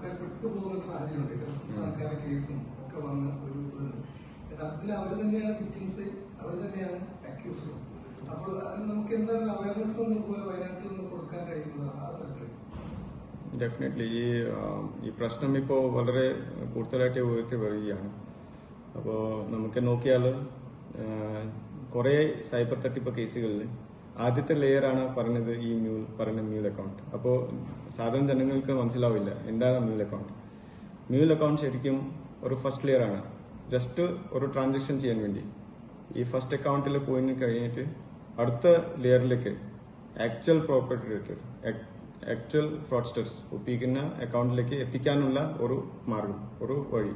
ആൾക്കാർ പെട്ടുപോകുന്ന ഒരു സംസ്ഥാനക്കാരെ കേസും ഒക്കെ വന്ന് ഒരു ഇതുണ്ട്. യഥാർത്ഥത്തിൽ അവർ തന്നെയാണ് വിക്ടിംസ് അവർ തന്നെയാണ് അക്യൂസ്ഡ് അപ്പോൾ അതിന് നമുക്ക് എന്തായാലും അവയർനെസ് ഒന്നും പോലെ വയനാട്ടിൽ നിന്ന് കൊടുക്കാൻ കഴിയുന്നത് ആ തരത്തിൽ ഡെഫിനറ്റ്ലി ഈ ഈ പ്രശ്നം ഇപ്പോൾ വളരെ കൂടുതലായിട്ട് ഉയർത്തി വരികയാണ്. അപ്പോൾ നമുക്ക് നോക്കിയാൽ കുറേ സൈബർ തട്ടിപ്പ് കേസുകളിൽ ആദ്യത്തെ ലെയർ ആണ് പറഞ്ഞത് ഈ മ്യൂൾ പറഞ്ഞ മ്യൂൾ അക്കൗണ്ട് അപ്പോൾ സാധാരണ ജനങ്ങൾക്ക് മനസ്സിലാവില്ല എന്താണ് മ്യൂൾ അക്കൗണ്ട് മ്യൂൾ അക്കൗണ്ട് ശരിക്കും ഒരു ഫസ്റ്റ് ലെയർ ആണ്. ജസ്റ്റ് ഒരു ട്രാൻസാക്ഷൻ ചെയ്യാൻ വേണ്ടി. ഈ ഫസ്റ്റ് അക്കൗണ്ടിൽ പോയി കഴിഞ്ഞിട്ട് അടുത്ത ലെയറിലേക്ക് ആക്ച്വൽ പ്രോപ്പർട്ടി ആക്ച്വൽ ഫ്രോഡ്സ്റ്റേഴ്സ് ഒപ്പിക്കുന്ന അക്കൗണ്ടിലേക്ക് എത്തിക്കാനുള്ള ഒരു മാർഗം ഒരു വഴി.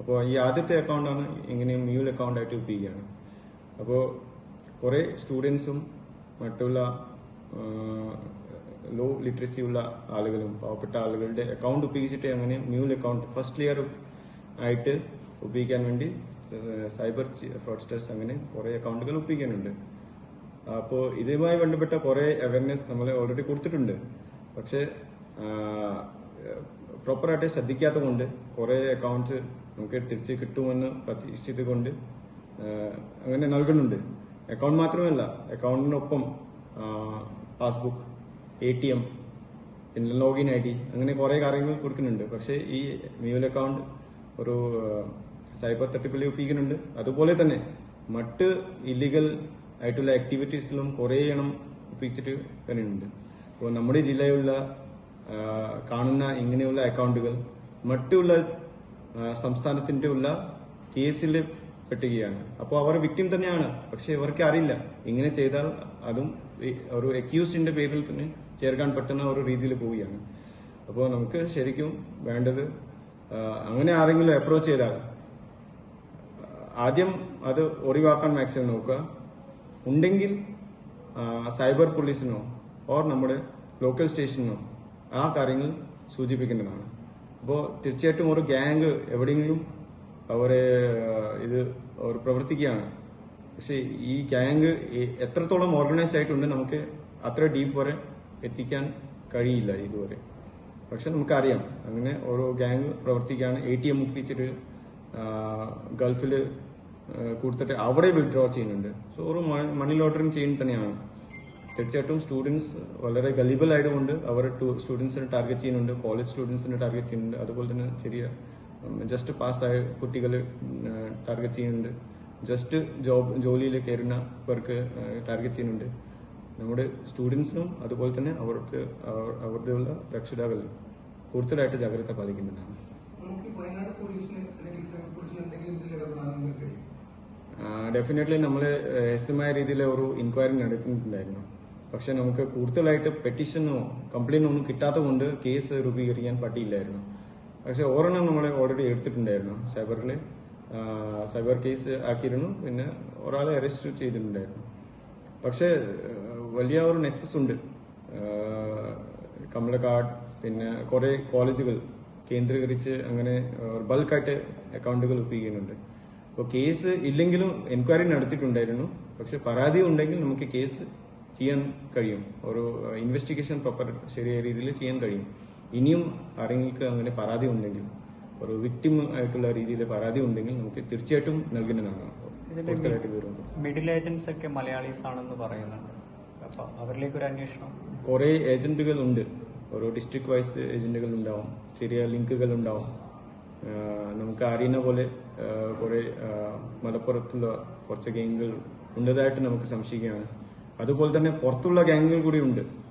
അപ്പോൾ ഈ ആദ്യത്തെ അക്കൗണ്ടാണ് ഇങ്ങനെ മ്യൂൽ അക്കൗണ്ടായിട്ട് ഒപ്പിക്കുകയാണ്. അപ്പോൾ കുറേ സ്റ്റുഡൻസും മറ്റുള്ള ലോ ലിറ്ററസി ഉള്ള ആളുകളും പാവപ്പെട്ട ആളുകളുടെ അക്കൗണ്ട് ഉപയോഗിച്ചിട്ട് അങ്ങനെ മ്യൂൽ അക്കൗണ്ട് ഫസ്റ്റ് ലെയർ ആയിട്ട് ഉപയോഗിക്കാൻ വേണ്ടി സൈബർ ഫ്രോഡ്സ്റ്റേഴ്സ് അങ്ങനെ കുറെ അക്കൗണ്ടുകൾ ഉപയോഗിക്കാനുണ്ട് അപ്പോൾ ഇതുമായി ബന്ധപ്പെട്ട കുറെ അവയർനെസ് നമ്മൾ ഓൾറെഡി കൊടുത്തിട്ടുണ്ട്. പക്ഷെ പ്രോപ്പറായിട്ട് ശ്രദ്ധിക്കാത്ത കൊണ്ട് കുറെ അക്കൗണ്ട്സ് നമുക്ക് തിരിച്ച് കിട്ടുമെന്ന് പ്രതീക്ഷിച്ചത് കൊണ്ട് അങ്ങനെ നൽകുന്നുണ്ട്. അക്കൗണ്ട് മാത്രമല്ല അക്കൗണ്ടിനൊപ്പം പാസ്ബുക്ക് എ ടി എം പിന്നെ ലോഗിൻ ഐ ഡി അങ്ങനെ കുറേ കാര്യങ്ങൾ കൊടുക്കുന്നുണ്ട്. പക്ഷേ ഈ മ്യൂൽ അക്കൗണ്ട് ഒരു സൈബർ തട്ടിപ്പിൽ ഒപ്പിക്കുന്നുണ്ട്. അതുപോലെ തന്നെ മറ്റ് ഇല്ലീഗൽ ആയിട്ടുള്ള ആക്ടിവിറ്റീസിലും കുറേ എണ്ണം ഒപ്പിച്ചിട്ട് വരുന്നുണ്ട്. അപ്പോൾ നമ്മുടെ ജില്ലയിലുള്ള കാണുന്ന ഇങ്ങനെയുള്ള അക്കൗണ്ടുകൾ മറ്റുള്ള സംസ്ഥാനത്തിന്റെ ഉള്ള കേസിൽ പെട്ടുകയാണ് അപ്പോൾ അവർ വിക്ടിം തന്നെയാണ്. പക്ഷെ ഇവർക്ക് അറിയില്ല. ഇങ്ങനെ ചെയ്താൽ അതും ഒരു അക്യൂസ്ഡിന്റെ പേരിൽ തന്നെ ചേർക്കാൻ പറ്റുന്ന ഒരു രീതിയിൽ പോവുകയാണ്. അപ്പോൾ നമുക്ക് ശരിക്കും വേണ്ടത് അങ്ങനെ ആരെങ്കിലും അപ്രോച്ച് ചെയ്താൽ ആദ്യം അത് ഒഴിവാക്കാൻ മാക്സിമം നോക്കുക. ഉണ്ടെങ്കിൽ സൈബർ പോലീസിനോ ഓർ നമ്മുടെ ലോക്കൽ സ്റ്റേഷനോ ആ കാര്യങ്ങൾ സൂചിപ്പിക്കേണ്ടതാണ്. അപ്പോൾ തീർച്ചയായിട്ടും ഒരു ഗ്യാങ് എവിടെയെങ്കിലും അവരെ പ്രവർത്തിക്കുകയാണ്. പക്ഷേ ഈ ഗ്യാങ് എത്രത്തോളം ഓർഗനൈസ് ആയിട്ടുണ്ട് നമുക്ക് അത്ര ഡീപ്പ് വരെ എത്തിക്കാൻ കഴിയില്ല ഇതുവരെ. പക്ഷെ നമുക്കറിയാം. അങ്ങനെ ഓരോ ഗ്യാങ് പ്രവർത്തിക്കുകയാണ്. എ ടി എം ഒപ്പിച്ചിട്ട് ഗൾഫിൽ കൊടുത്തിട്ട് അവിടെ വിഡ്രോ ചെയ്യുന്നുണ്ട്. സോ ഒരു മണി ലോണ്ടറിങ് ചെയ്യുന്നത് തന്നെയാണ്. തീർച്ചയായിട്ടും സ്റ്റുഡൻസ് വളരെ ഗലിബിൾ ആയതുകൊണ്ട് അവർ സ്റ്റുഡൻസിനെ ടാർഗറ്റ് ചെയ്യുന്നുണ്ട്. കോളേജ് സ്റ്റുഡൻസിനെ ടാർഗറ്റ് ചെയ്യുന്നുണ്ട്. അതുപോലെ തന്നെ ചെറിയ ജസ്റ്റ് പാസ്സായ കുട്ടികൾ ടാർഗറ്റ് ചെയ്യുന്നുണ്ട്. ജസ്റ്റ് ജോബ് ജോലിയിൽ കയറുന്നവർക്ക് ടാർഗറ്റ് ചെയ്യുന്നുണ്ട്. നമ്മുടെ സ്റ്റുഡൻസിനും അതുപോലെ തന്നെ അവർക്ക് അവരുടെയുള്ള രക്ഷിതാക്കളും കൂടുതലായിട്ട് ജാഗ്രത പാലിക്കുന്നതാണ് ഡെഫിനറ്റ്ലി നമ്മൾ രഹസ്യമായ രീതിയിൽ ഒരു ഇൻക്വയറി നടത്തിയിട്ടുണ്ടായിരുന്നു. പക്ഷെ നമുക്ക് കൂടുതലായിട്ട് പെറ്റീഷനോ കംപ്ലൈന്റോ ഒന്നും കിട്ടാത്തത് കൊണ്ട് കേസ് രൂപീകരിക്കാൻ പറ്റിയില്ലായിരുന്നു. പക്ഷെ ഒരെണ്ണം നമ്മൾ ഓൾറെഡി എടുത്തിട്ടുണ്ടായിരുന്നു. സൈബറിൽ സൈബർ കേസ് ആക്കിയിരുന്നു. പിന്നെ ഒരാളെ അറസ്റ്റ് ചെയ്തിട്ടുണ്ടായിരുന്നു. പക്ഷെ വലിയ ഒരു നെക്സസ് ഉണ്ട്. കമലക്കാട് പിന്നെ കുറെ കോളേജുകൾ കേന്ദ്രീകരിച്ച് അങ്ങനെ ബൾക്കായിട്ട് അക്കൗണ്ടുകൾ ഒപ്പിക്കുന്നുണ്ട് അപ്പോൾ കേസ് ഇല്ലെങ്കിലും എൻക്വയറി നടത്തിയിട്ടുണ്ടായിരുന്നു. പക്ഷെ പരാതി ഉണ്ടെങ്കിൽ നമുക്ക് കേസ് ചെയ്യാൻ കഴിയും. ഒരു ഇൻവെസ്റ്റിഗേഷൻ പ്രോപ്പർ ശരിയായ രീതിയിൽ ചെയ്യാൻ കഴിയും. ഇനിയും ആരെങ്കിലും അങ്ങനെ പരാതി ഉണ്ടെങ്കിൽ ഒരു വിക്ടിം ആയിട്ടുള്ള രീതിയിൽ പരാതി ഉണ്ടെങ്കിൽ നമുക്ക് തീർച്ചയായിട്ടും നൽകുന്നതാണ്. മിഡിൽ ഏജൻസ് ഒക്കെ മലയാളീസ് ആണെന്ന് പറയുന്നുണ്ട്. അപ്പൊ അവരിലേക്ക് ഒരു അന്വേഷണം. കുറെ ഏജന്റുകൾ ഉണ്ട്. ഓരോ ഡിസ്ട്രിക്ട് വൈസ് ഏജന്റുകൾ ഉണ്ടാവും. ചെറിയ ലിങ്കുകൾ ഉണ്ടാവും. നമുക്ക് അറിയുന്ന പോലെ കുറെ മലപ്പുറത്തുള്ള കുറച്ച് ഗെയിമുകൾ ഉണ്ടതായിട്ട് നമുക്ക് സംശയിക്കുകയാണ്. അതുപോലെ തന്നെ പുറത്തുള്ള ഗാങ്ങുകൾ കൂടി ഉണ്ട്.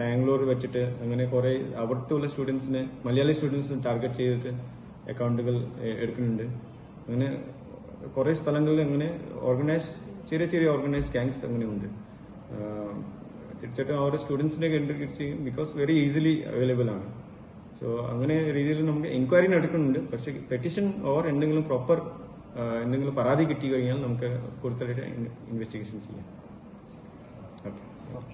ബാംഗ്ലൂർ വെച്ചിട്ട് അങ്ങനെ കുറെ അവിടുത്തെ സ്റ്റുഡൻസിനെ മലയാളി സ്റ്റുഡൻസിനെ ടാർഗറ്റ് ചെയ്തിട്ട് അക്കൗണ്ടുകൾ എടുക്കുന്നുണ്ട്. അങ്ങനെ കുറെ സ്ഥലങ്ങളിൽ അങ്ങനെ ഓർഗനൈസ് ചെറിയ ചെറിയ ഓർഗനൈസ് ഗാങ്സ് അങ്ങനെ ഉണ്ട്. തീർച്ചയായിട്ടും അവരുടെ സ്റ്റുഡൻസിനെ കണ്ടുപിടിച്ച് ചെയ്യും ബിക്കോസ് വെരി ഈസിലി അവൈലബിൾ ആണ്. സോ അങ്ങനെ രീതിയിൽ നമുക്ക് എൻക്വയറി നടക്കുന്നുണ്ട്. പക്ഷെ പെറ്റീഷൻ ഓർ എന്തെങ്കിലും പ്രോപ്പർ എന്തെങ്കിലും പരാതി കിട്ടി കഴിഞ്ഞാൽ നമുക്ക് കൂടുതലായിട്ട് ഇൻവെസ്റ്റിഗേഷൻ ചെയ്യാം. ഓക്കെ